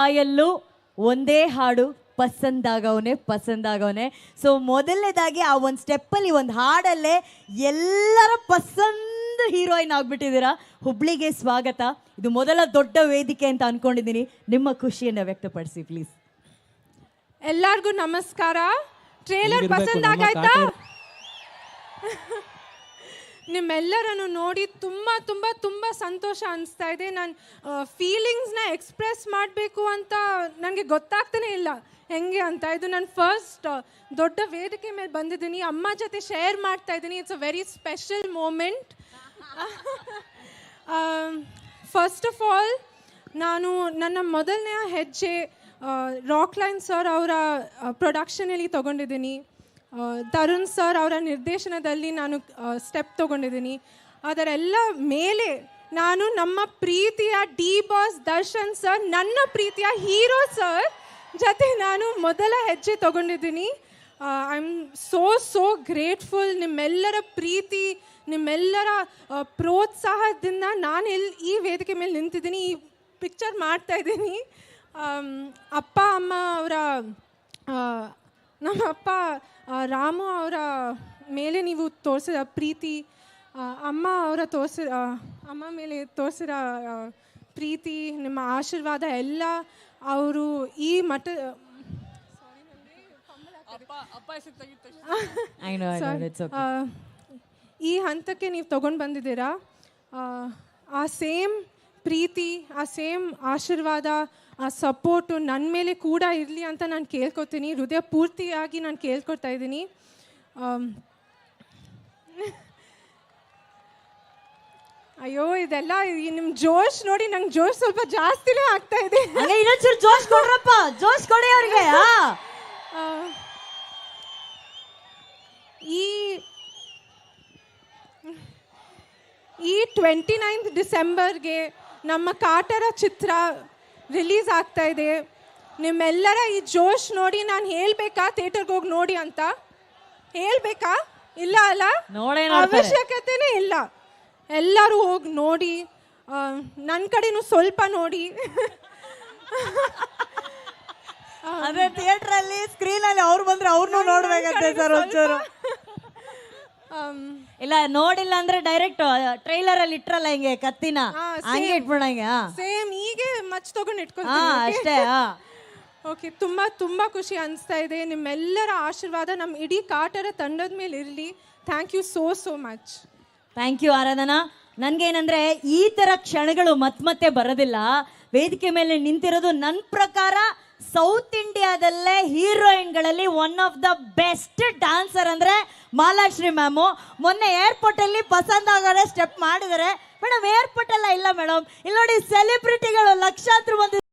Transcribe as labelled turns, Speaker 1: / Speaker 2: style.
Speaker 1: ಬಾಯಲ್ಲೂ ಒಂದೇ ಹಾಡು ಪಸಂದಾಗವನೇ ಪಸಂದಾಗವನೇ. ಸೊ ಮೊದಲನೇದಾಗಿ ಆ ಒಂದು ಸ್ಟೆಪ್ಪಲ್ಲಿ ಒಂದು ಹಾಡಲ್ಲೇ ಎಲ್ಲರ ಪಸಂದ್ ಹೀರೋಯಿನ್ ಆಗ್ಬಿಟ್ಟಿದ್ದೀರಾ? ಹುಬ್ಳಿಗೆ ಸ್ವಾಗತ. ಇದು ಮೊದಲ ದೊಡ್ಡ ವೇದಿಕೆ ಅಂತ ಅಂದ್ಕೊಂಡಿದ್ದೀನಿ ನಿಮ್ಮ ಖುಷಿಯನ್ನು ವ್ಯಕ್ತಪಡಿಸಿ ಪ್ಲೀಸ್
Speaker 2: ಎಲ್ಲಾರ್ಗೂ ನಮಸ್ಕಾರ. ಟ್ರೇಲರ್
Speaker 3: ಪಸಂದಾಗಾಯ್ತಾ
Speaker 2: ಪಸಂದ್ ಆಗಾಯ್ತಾ? ನಿಮ್ಮೆಲ್ಲರನ್ನು ನೋಡಿ ತುಂಬ ತುಂಬ ತುಂಬ ಸಂತೋಷ ಅನಿಸ್ತಾ ಇದೆ. ನಾನು ಫೀಲಿಂಗ್ಸ್ನ ಎಕ್ಸ್ಪ್ರೆಸ್ ಮಾಡಬೇಕು ಅಂತ ನನಗೆ ಗೊತ್ತಾಗ್ತಾನೆ ಇಲ್ಲ. ಹೆಂಗೆ ಅಂತ? ಇದು ನಾನು ಫಸ್ಟ್ ದೊಡ್ಡ ವೇದಿಕೆ ಮೇಲೆ ಬಂದಿದ್ದೀನಿ. ಅಮ್ಮ ಜೊತೆ ಶೇರ್ ಮಾಡ್ತಾ ಇದ್ದೀನಿ. It's a very special moment first of all ನಾನು ನನ್ನ ಮೊದಲನೆಯ ಹೆಜ್ಜೆ ರಾಕ್ ಲೈನ್ ಸರ್ ಅವರ ಪ್ರೊಡಕ್ಷನಲ್ಲಿ ತೊಗೊಂಡಿದ್ದೀನಿ. ತರುಣ್ ಸರ್ ಅವರ ನಿರ್ದೇಶನದಲ್ಲಿ ನಾನು ಸ್ಟೆಪ್ ತೊಗೊಂಡಿದ್ದೀನಿ. ಅದರೆಲ್ಲ ಮೇಲೆ ನಾನು ನಮ್ಮ ಪ್ರೀತಿಯ ಡಿ ಬಾಸ್ ದರ್ಶನ್ ಸರ್, ನನ್ನ ಪ್ರೀತಿಯ ಹೀರೋ ಸರ್ ಜೊತೆ ನಾನು ಮೊದಲ ಹೆಜ್ಜೆ ತಗೊಂಡಿದ್ದೀನಿ. I am so so grateful ನಿಮ್ಮೆಲ್ಲರ ಪ್ರೀತಿ, ನಿಮ್ಮೆಲ್ಲರ ಪ್ರೋತ್ಸಾಹದಿಂದ ನಾನು ಎಲ್ಲಿ ಈ ವೇದಿಕೆ ಮೇಲೆ ನಿಂತಿದ್ದೀನಿ, ಈ ಪಿಕ್ಚರ್ ಮಾಡ್ತಾ ಇದ್ದೀನಿ. ಅಪ್ಪ, ಅಮ್ಮ ಅವರ ನಮ್ಮ ಅಪ್ಪ ಆ, ರಾಮು ಅವರ ಮೇಲೆ ನೀವು ತೋರಿಸಿದ ಪ್ರೀತಿ ಅಮ್ಮ ಅವರ ತೋರಿಸಿದ ಅಮ್ಮ ಮೇಲೆ ತೋರಿಸಿದ ಪ್ರೀತಿ ನಿಮ್ಮ ಆಶೀರ್ವಾದ ಎಲ್ಲ ಅವರು ಈ ಮಠ ಈ ಹಂತಕ್ಕೆ ನೀವು ತಗೊಂಡು ಬಂದಿದ್ದೀರಾ? ಆ, ಆ ಸೇಮ್ ಪ್ರೀತಿ ಆ ಸೇಮ್ ಆಶೀರ್ವಾದ ಆ ಸಪೋರ್ಟು ನನ್ನ ಮೇಲೆ ಕೂಡ ಇರಲಿ ಅಂತ ನಾನು ಕೇಳ್ಕೊತೀನಿ. ಹೃದಯ ಪೂರ್ತಿಯಾಗಿ ನಾನು ಕೇಳ್ಕೊತಾ ಇದ್ದೀನಿ. ಅಯ್ಯೋ ಇದೆಲ್ಲ ನಿಮ್ಮ ಜೋಶ್ ನೋಡಿ ನಂಗೆ ಜೋಶ್ ಸ್ವಲ್ಪ ಜಾಸ್ತಿನೇ ಆಗ್ತಾ ಇದೆ.
Speaker 1: ಇನ್ನೊಂಚೂರು ಜೋಶ್ ಕೊಡ್ರಪ್ಪ. ಜೋಶ್ ಕೊಡಿ ಅವ್ರಿಗೆ
Speaker 2: ಈ ಈ ಟ್ವೆಂಟಿ ನೈನ್ತ್ ಡಿಸೆಂಬರ್ಗೆ ನಮ್ಮ ಕಾಟರ ಚಿತ್ರ ರಿಲೀಸ್ ಆಗ್ತಾ ಇದೆ. ನಿಮ್ಮೆಲ್ಲರ ಈ ಜೋಶ್ ನೋಡಿ ನಾನು ಹೇಳ್ಬೇಕಾ? ಥಿಯೇಟರ್ಗೆ ಹೋಗಿ ನೋಡಿ ಅಂತ? ಹೇಳ್ಬೇಕಾ? ಇಲ್ಲ ಅಲ್ಲ. ಅವಶ್ಯಕತೆನೇ ಇಲ್ಲ. ಎಲ್ಲರೂ ಹೋಗಿ ನೋಡಿ ನನ್ನ ಕಡೆನೂ ಸ್ವಲ್ಪ ನೋಡಿ.
Speaker 1: ಅದೇ ಥಿಯೇಟರ್ ಅಲ್ಲಿ ಸ್ಕ್ರೀನ್ ಅಲ್ಲಿ ಅವ್ರು ಬಂದ್ರೆ ಅವ್ರನ್ನೂ ನೋಡ್ಬೇಕಂತೆ ಸರ್ ಒಂಚೂರು. ಇಲ್ಲ ನೋಡಿಲ್ಲ ಅಂದ್ರೆ ಡೈರೆಕ್ಟ್ ಟ್ರೈಲರ್ ಅಲ್ಲಿ ಇಟ್ರಲ್ಲ ಹಿಂಗೆ ಕತ್ತಿನ? ಹಂಗೆ. ಇಟ್ಬಿಡ ಹಿಂಗೆ
Speaker 2: ಸೇಮ್ ಹೀಗೆ ಮಚ್ ತಗೊಂಡು
Speaker 1: ಇಟ್ಕೊಂಡು
Speaker 2: ಇಟ್ಕೊಳ್ತೀನಿ
Speaker 1: ಅಷ್ಟೇ
Speaker 2: ಓಕೆ ತುಂಬ ತುಂಬ ಖುಷಿ ಅನಿಸ್ತಾ ಇದೆ. ನಿಮ್ಮೆಲ್ಲರ ಆಶೀರ್ವಾದ ನಮ್ಮ ಇಡೀ ಕಾಟರ ತಂಡದ ಮೇಲೆ ಇರಲಿ. Thank you so so much
Speaker 1: thank you Aradhana. ನನ್ಗೇನಂದ್ರೆ ಈ ತರ ಕ್ಷಣಗಳು ಮತ್ ಮತ್ತೆ ಬರೋದಿಲ್ಲ. ವೇದಿಕೆ ಮೇಲೆ ನಿಂತಿರೋದು ನನ್ನ ಪ್ರಕಾರ ಸೌತ್ ಇಂಡಿಯಾದಲ್ಲೇ ಹೀರೋಯಿನ್ಗಳಲ್ಲಿ one of the best dancer ಅಂದ್ರೆ ಮಾಲಾಶ್ರೀ ಮ್ಯಾಮು ಮೊನ್ನೆ ಏರ್ಪೋರ್ಟ್ ಅಲ್ಲಿ ಪಸಂದ್ ಆಗೋರೆ ಸ್ಟೆಪ್ ಮಾಡಿದರೆ ಮೇಡಮ್ ಏರ್ಪೋರ್ಟ್ ಎಲ್ಲ ಇಲ್ಲ ಮೇಡಮ್ ಇಲ್ಲಿ ನೋಡಿ ಸೆಲೆಬ್ರಿಟಿಗಳು ಲಕ್ಷಾಂತರ ಮಂದಿ